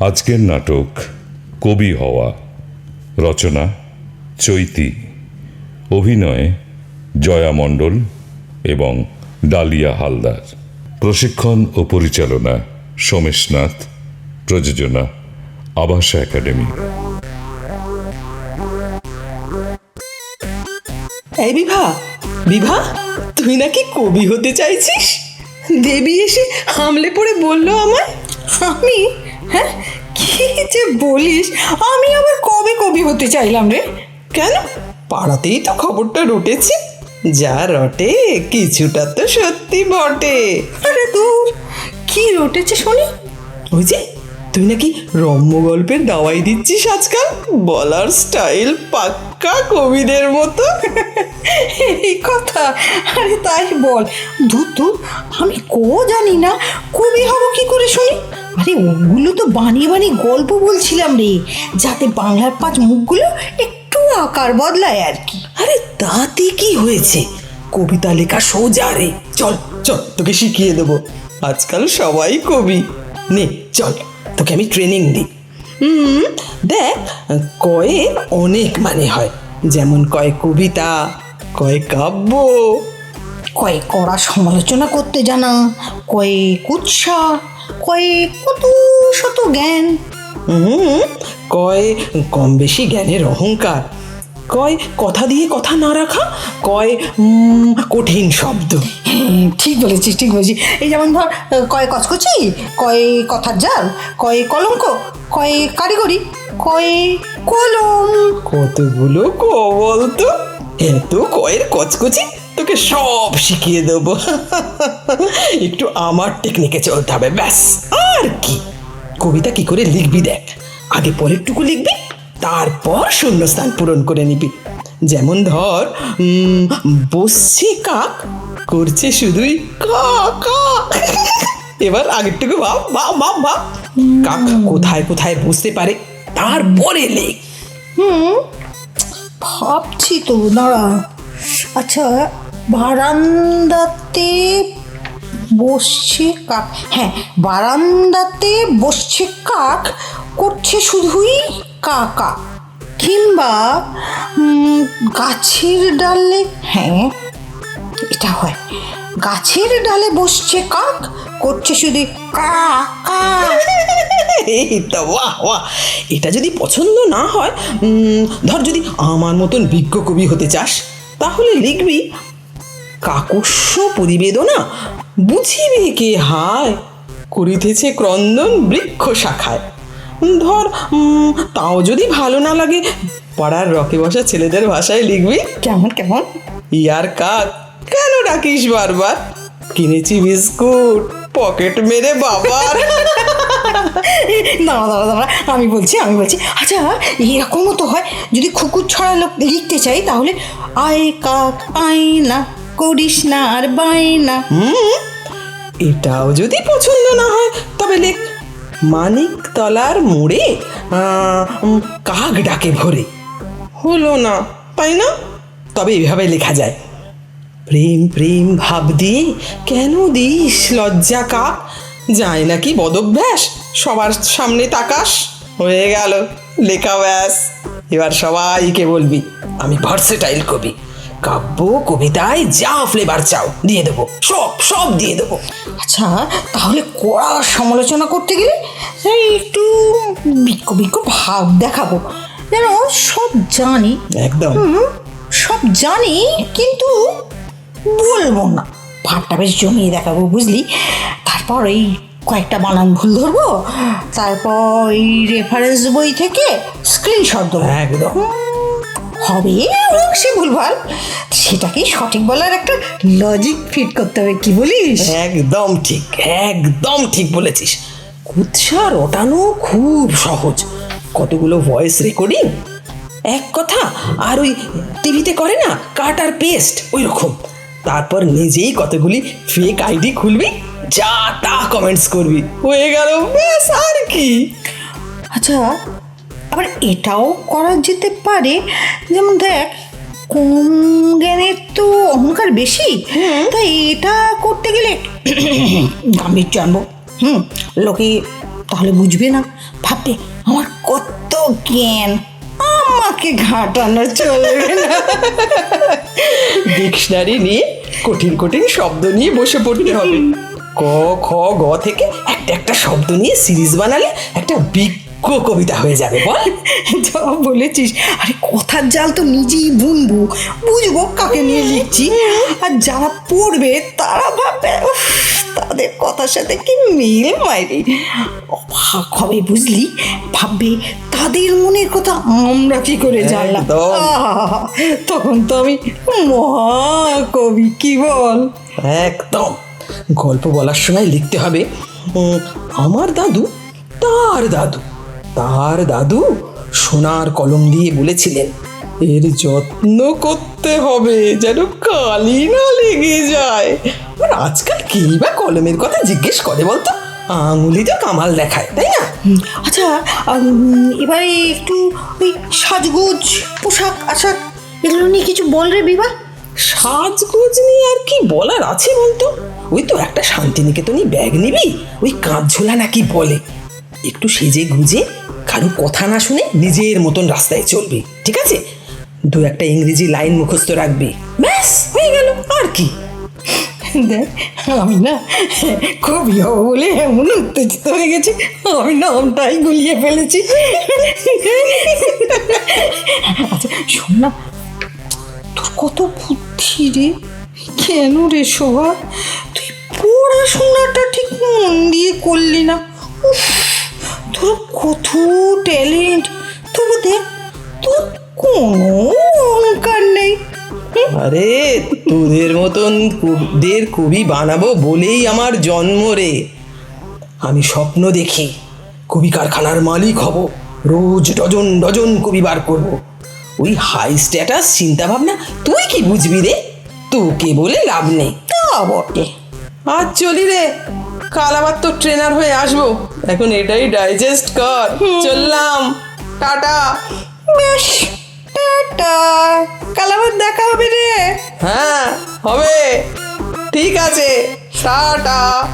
আজকের নাটক কবি হওয়া। রচনা চৈতি। অভিনয়ে জয়া মণ্ডল এবং ডালিয়া হালদার। প্রশিক্ষণ ও পরিচালনা সোমেশনাথ প্রযোজনা আবাসা একাডেমি। এই বিভা বিভা, তুই নাকি কবি হতে চাইছিস? দেবী এসে হামলে পড়ে বলল আমায়, আমি হ্যাঁ? কি যে বলিস? আমি আবার কবে কবি হতে চাইলাম রে? কেন? পাড়াতেই তো খবরটা রটেছে। যা রটে কিছুটা তো সত্যি বটে। আরে দূর কি রটেছে শুনি? ওই যে তুই নাকি রম্য গল্পের দাওয়াই দিচ্ছিস আজকাল? বলার স্টাইল পাক্কা কবিদের মতো। এই কথা আরে তাই বল। দূর আমি কো জানি না কবি হব কি করে শুনি আরে ওগুলো তো বানিয়ে বানিয়ে গল্প বলছিলাম রে যাতে বাংলার পাঁচ মুখগুলো একটু আকার বদলায় আর কি। আরে তাতে কি হয়েছে? কবিতা লেখা সোজা রে। চল চল তোকে শিখিয়ে দেবো। আজকাল সবাই কবি। নে চল তোকে আমি ট্রেনিং দিই। হুম। দেখ কয়ে অনেক মানে হয়। যেমন কয় কবিতা কয় কাব্য। কয়ে কড়া সমালোচনা করতে জানা কয়ে কুৎসা কয়ে কত শত জ্ঞান। হুম কয় কম বেশি জ্ঞানের অহংকার। কয় কথা দিয়ে কথা না রাখা কয় উম, কঠিন শব্দ। ঠিক বলেছিস ঠিক বলেছিস। এই যেমন ধর কয়ে কচকচি কয়ে কথার জাল কয়ে কলঙ্ক কয়ে কারিগরি কয়ে কলম। কতগুলো ক বলতো এত কয়ের কচকচি তোকে সব শিখিয়ে দেবো। একটু আমার টেকনিকে চলতে হবে ব্যাস। আর কি? কবিতা কি করে লিখবি দেখ। আগে পরেরটুকু লিখবি তারপর শূন্যস্থান পূরণ করে নিবি। যেমন ধর বসছে কাক, করছে শুধুই এবার আগেরটুকু ভাব ভাব ভাব কাক কোথায় কোথায় বসতে পারে, তারপরে লেখ হুম, ভাবছি তো, দাঁড়া। আচ্ছা বারান্দাতে বসছে কাক। হ্যাঁ বারান্দাতে বসছে কাক, করছে শুধুই কাকা। কিংবা গাছের ডালে হ্যাঁ এটা হয়। গাছের ডালে বসছে কাক, করছে শুধু কা তো এটা যদি পছন্দ না হয় ধর যদি আমার মতন বিজ্ঞ কবি হতে চাস, তাহলে লিখবি, কাকস্য প্রতিবেদনা বুঝিবে কে হায়, করিতেছে ক্রন্দন বৃক্ষ শাখায়। ধর তাও যদি ভালো না লাগে পাড়ার রকে বসা ছেলেদের ভাষায় লিখবি। কেমন কেমন? ইয়ার কাক কেন ডাকিস বারবার? কিনেছি বিস্কুট পকেট মেরে বাবার। দাঁড়া দাঁড়া দাঁড়া আমি বলছি আমি বলছি আচ্ছা এরকমও তো হয় যদি খুকুর ছড়া লোক লিখতে চাই তাহলে আয় কাক আয় না করিস না আর বাই না। এটাও যদি পছন্দ না হয় তবে লেখ। মানিক তলার মোড়ে কাক ডাকে ভরে। হলো না, তাই না? তবে এভাবে লেখা যায়, প্রেম প্রেম ভাব দিয়ে কেন দিস লজ্জা কাক? যায় নাকি বদভ্যাস? সবার সামনে তাকাস? হয়ে গেল, লেখা ব্যাস। এবার সবাইকে বলবি, আমি ভার্সেটাইল কবি। কাব্য কবিতায় যা ফ্লেভার চাও দিয়ে দেবো। সব সব দিয়ে দেবো। আচ্ছা তাহলে কড়া সমালোচনা করতে গেলে একটু বিজ্ঞ বিজ্ঞ ভাব দেখাবো। যেন সব জানি। একদম। সব জানি কিন্তু বলব না। ভাবটা বেশ জমিয়ে দেখাবো বুঝলি? তারপর এই কয়েকটা বানান ভুল ধরবো। তারপর এই রেফারেন্স বই থেকে স্ক্রিনশট দেবো। একদম। হবে হোক সে ভুলভাল। সেটাকেই সঠিক বলার একটা লজিক ফিট করতে হবে কি বলিস? একদম ঠিক একদম ঠিক বলেছিস। কুৎসা রটানো খুব সহজ। কতগুলো ভয়েস রেকর্ডিং এক কথা আর ওই টিভিতে করে না কাট আর পেস্ট ওই রকম তারপর নিজেই কতগুলি ফেক আইডি খুলবি যা তা কমেন্টস করবি। হয়ে গেল ব্যাস আর কি? আচ্ছা আবার এটাও করা যেতে পারে। যেমন দেখ কম জ্ঞানের তো অহংকার বেশি। তাই এটা করতে গেলে গাম্ভীর্য আনব। হুম লোকে তাহলে বুঝবে না। ভাববে আমার কত জ্ঞান আমাকে ঘাটানো চলবে না। ডিকশনারি নিয়ে কঠিন কঠিন শব্দ নিয়ে বসে পড়তে হবে। ক খ গ থেকে একটা একটা শব্দ নিয়ে সিরিজ বানালে একটা বিজ্ঞ কবিতা হয়ে যাবে বল। যা বলেছিস। আরে কথার জাল তো নিজেই বুনবো। বুঝব কাকে নিয়ে লিখছি। আর যারা পড়বে তারা ভাববে তাদের কথার সাথে কি মিল মাইরি। অবাক হবে বুঝলি? ভাববে তাদের মনের কথা আমরা কি করে জানলাম? তখন তো আমি মহাকবি কি বল? একদম। গল্প বলার সময় লিখতে হবে আমার দাদু তার দাদু। তার দাদু সোনার কলম দিয়ে বলেছিলেন এর যত্ন করতে হবে যেন কালি না লেগে যায়। আর আজকাল কেই বা কলমের কথা জিজ্ঞেস করে বলতো? আঙুলি তো কামাল দেখায় তাই না? আচ্ছা এবারে একটু ওই সাজগোজ পোশাক আশাক এগুলো নিয়ে কিছু বল রে বিভা। সাজগোজ নিয়ে আর কি বলার আছে বলতো? ওই তো একটা শান্তিনিকেতনী ব্যাগ নিবি ওই কাঁধ ঝোলা নাকি বলে। একটু সেজে গুজে কারও কথা না শুনে নিজের মতন রাস্তায় চলবি ঠিক আছে? দু একটা ইংরেজি লাইন মুখস্থ রাখবি ব্যাস হয়ে গেল আর কি? দেখ আমি না কবি হব বলে এমন উত্তেজিত হয়ে গেছি আমি নামটাই গুলিয়ে ফেলেছি। আচ্ছা শোন না তোর কত বুদ্ধি রে? কেন রে শোভা? তুই পড়াশোনাটা ঠিক মন দিয়ে করলি না? উফ, তোর কত ট্যালেন্ট। তবু দেখ তোর কোনো অহংকার নেই। আরে তোদের মতন কবিদের কবি বানাবো বলেই আমার জন্ম রে। আমি স্বপ্ন দেখি কবি কারখানার মালিক হব রোজ ডজন ডজন কবি বার করব। ওই হাই স্ট্যাটাস চিন্তা ভাবনা তুই কি বুঝবি রে? তোকে বলে লাভ নেই। তা বটে। আজ চলি রে। কাল আবার তো ট্রেনার হয়ে আসব। এখন এটাই ডাইজেস্ট কর। চললাম। টাটা। বেশ টাটা। কাল আবার দেখা হবে রে। হ্যাঁ হবে। ঠিক আছে। টাটা।